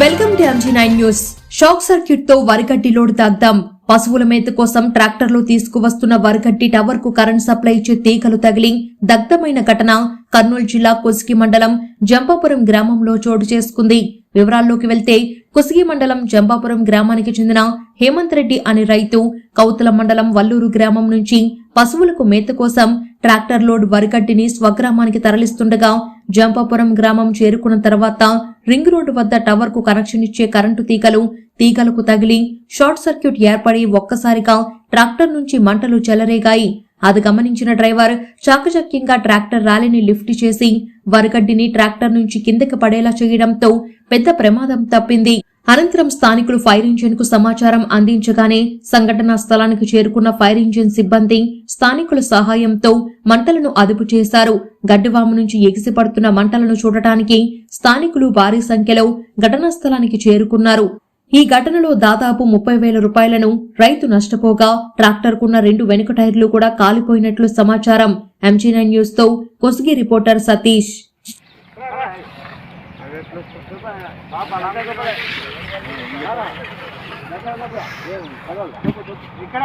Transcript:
Welcome to M G nine news. Shock సర్క్యూట్తో వరిగడ్డి load తాగ్దాం. పశువుల మేత కోసం ట్రాక్టర్లు తీసుకువస్తున్న వరిగడ్డి టవర్కు కరెంట్ సప్లై ఇచ్చే తీగలు తగిలి దగ్ధమైన ఘటన కర్నూలు జిల్లా కొసిగి మండలం జంపాపురం గ్రామంలో చోటు చేసుకుంది. వివరాల్లోకి వెళ్తే కొసిగి మండలం జంపాపురం గ్రామానికి చెందిన హేమంత్ రెడ్డి అనే రైతు కౌతల మండలం వల్లూరు గ్రామం నుంచి పశువులకు మేత కోసం ట్రాక్టర్ లోడ్ వరిగడ్డిని స్వగ్రామానికి తరలిస్తుండగా జంపాపురం గ్రామం చేరుకున్న తర్వాత రింగ్ రోడ్డు వద్ద టవర్కు కనెక్షన్ ఇచ్చే కరెంటు తీగలు తీగలకు తగిలి షార్ట్ సర్క్యూట్ ఏర్పడి ఒక్కసారిగా ట్రాక్టర్ నుంచి మంటలు చెలరేగాయి. అది గమనించిన డ్రైవర్ చాకచక్యంగా ట్రాక్టర్ ర్యాలీని లిఫ్ట్ చేసి వరగడ్డిని ట్రాక్టర్ నుంచి కిందకి పడేలా చేయడంతో పెద్ద ప్రమాదం తప్పింది. అనంతరం స్థానికులు ఫైర్ ఇంజిన్కు సమాచారం అందించగానే సంఘటనా స్థలానికి చేరుకున్న ఫైర్ ఇంజిన్ సిబ్బంది స్థానికుల సహాయంతో మంటలను అదుపు చేశారు. గడ్డివాము నుంచి ఎగిసిపడుతున్న మంటలను చూడటానికి స్థానికులు భారీ సంఖ్యలో ఘటనా స్థలానికి చేరుకున్నారు. ఈ ఘటనలో దాదాపు ముప్పై వేల రూపాయలను రైతు నష్టపోగా ట్రాక్టర్కున్న రెండు వెనుక టైర్లు కూడా కాలిపోయినట్లు సమాచారం ఎంజీ నైన్ న్యూస్తో కొసిగి రిపోర్టర్ సతీష్. ఇక్కడ